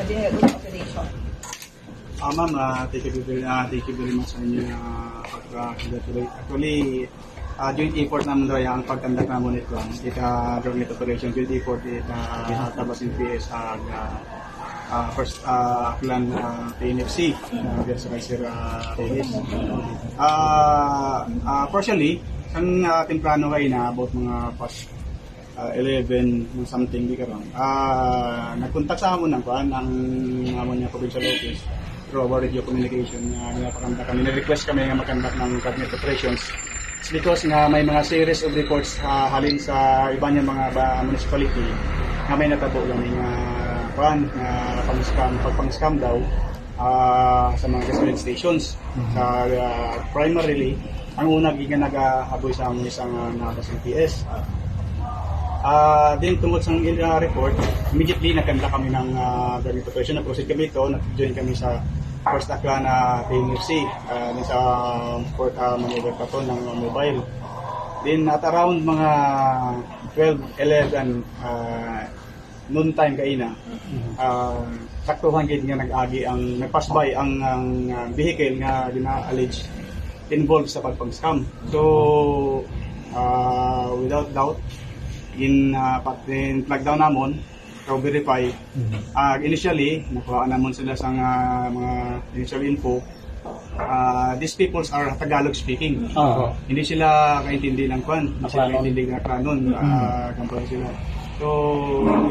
madinag operation. Ah, ma'am, ah, thank you very, ah, thank you very much sa inyo na pag-congratulate. Actually, ah, joint effort naman daw ang pagkandak naman ito. Ita government operation joint effort ita tabas in PS ag ah, ah, first ah, aklan uh, PNFC uh, sa kay Sir ah, Reyes. Ah, ah, partially, ang uh, temprano kayo na about mga past uh, 11 ng something di karon. Ah, nagkontak sa amon ng kuan ang amon niya provincial office through our radio communication nga ginapakanta kami. Na-request kami nga makandak ng cabinet operations. It's because nga may mga series of reports ah, halin sa iba niya mga ba, municipality nga may natabo lang nga kuan nga pang-scam pagpang-scam daw ah, sa mga gasoline stations. Sa ah, primarily ang una giga nagahaboy sa among isang uh, nabas PS Ah, din tungkol sa uh, report, immediately nagkanda kami ng uh, ganito operation. Nag-proceed kami ito, nag-join kami sa first akla na PNFC, uh, din sa Port uh, Manila Paton ng mobile. Then at around mga 12, 11, uh, noon time kaina, uh, saktuhan gid nga nag-agi ang nag-pass by ang, ang uh, vehicle nga gina-allege involved sa pagpang-scam. So, uh, without doubt, in uh, in plug down namon to verify. Ah, initially nakuha namon sila sa nga mga initial info Ah, these peoples are Tagalog speaking. Oo. hindi sila kaintindi ng kwan hindi sila kaintindi ng kanon uh, kampanya sila. So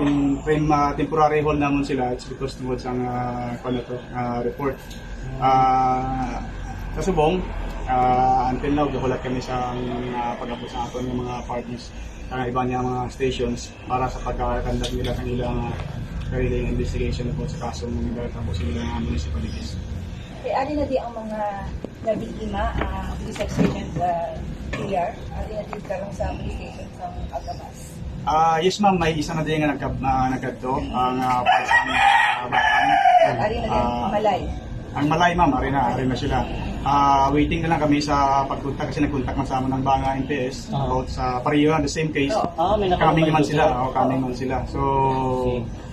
in frame uh, temporary hold namon sila it's because towards ang uh, kwan na to uh, report. Ah, sa subong ah, until now gahulat kami sa uh, pag-abot sa aton ng mga partners sa iba niya mga stations para sa pagkakandag nila sa ilang uh, kailang investigation po sa kasong mga tapos sa ilang municipalities. Kaya ali na di ang mga nabiktima, uh, police station sa PR, ali na di karong sa police station sa Agabas. Ah, yes ma'am, may isa na din nga nagkadto ang uh, uh, batan. Ali na di ang Ah, malay. Ang malay ma'am, ari na, ari na sila. Ah, waiting na lang kami sa pagkontak kasi nagkontak man sa amon ng Banga NPS Ah. about sa pareho the same case. Oo. Ah, may Coming nakalagay man doon, sila, sir. o coming man sila. So,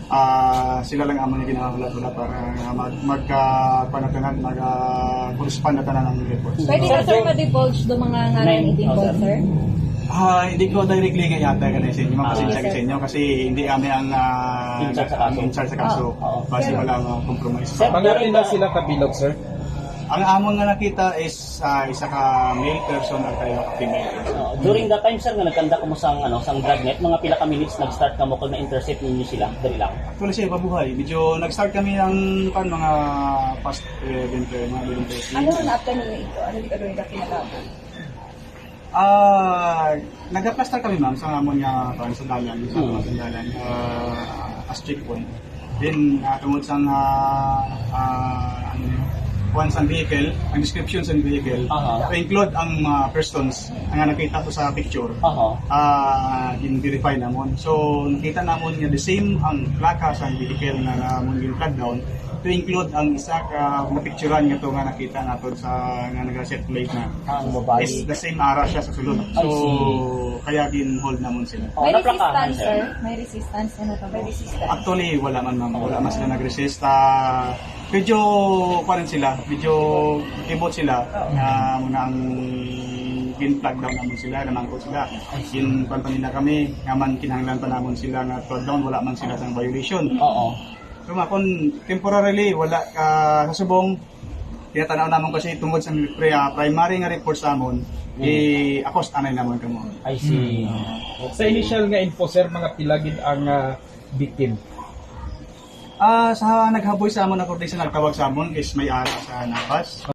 ah sila lang amon yung ginahulat-hulat para mag mag uh, mag uh, correspond na tanan ng reports. Pwede na sir ma-divulge do mga ngalan i-divulge Oh, sir? Ah, hindi ko directly nga yata ka sa inyo. Ah, Mapasensya ka sa inyo kasi hindi kami ang uh, In charge sa kaso. in charge sa kaso. Oo. Base Pero- wala ang compromise. Sir, Pangalan na sila kabilog, sir? Ang amon nga nakita is ah, isa ka male person at kayo ka female person. During that time sir nga nagkanda ko mo sang ano sang dragnet mga pila ka minutes nag-start ka mo kung na-intercept ninyo sila dali lang. Actually siya, pabuhay. Medyo nag-start kami ng kan, mga past event, eh, mga event. Ano na after ninyo ito? Ano di ka doon na kinalaban? Ah, nag-plaster kami ma'am sa amon nga kan sa dalan, sa Hmm. mga sandalan ah, as checkpoint. Then uh, tungod sa uh, uh, ano yun, kuhan sa vehicle, ang description sa vehicle, to include ang mga persons ang nakita ko sa picture. Aha. ah gin-verify namon. So, nakita namon nga the same ang plaka sa vehicle na namon gin-flag down to include ang isa ka mapicturan nga to nga nakita naton sa nga nag-set plate na Ang mobile. is the same ara siya sa sulod. So, kaya gin-hold namon sila. Oh, May resistance sir? May resistance ano to? May resistance. Actually, wala man ma'am. Wala man sila nag-resist. Ah, medyo, pa rin sila. Medyo kibot sila. Na muna ang gin-flag down namon sila, namangkot sila. Gin pan pa nila kami, nga man kinahanglan pa namon sila nga flag down, wala man sila sa violation. Oo. Nga kung temporarily wala ka sa subong, tinatanaw namon kasi tungod sa pri, ah, primary nga report sa amon, eh, akos anay namon kamo. I see. Sa initial nga info, sir, mga pilagid ang ah, victim. Ah, sa naghaboy sa amon na sa nagtawag sa amon is may ara sa napas.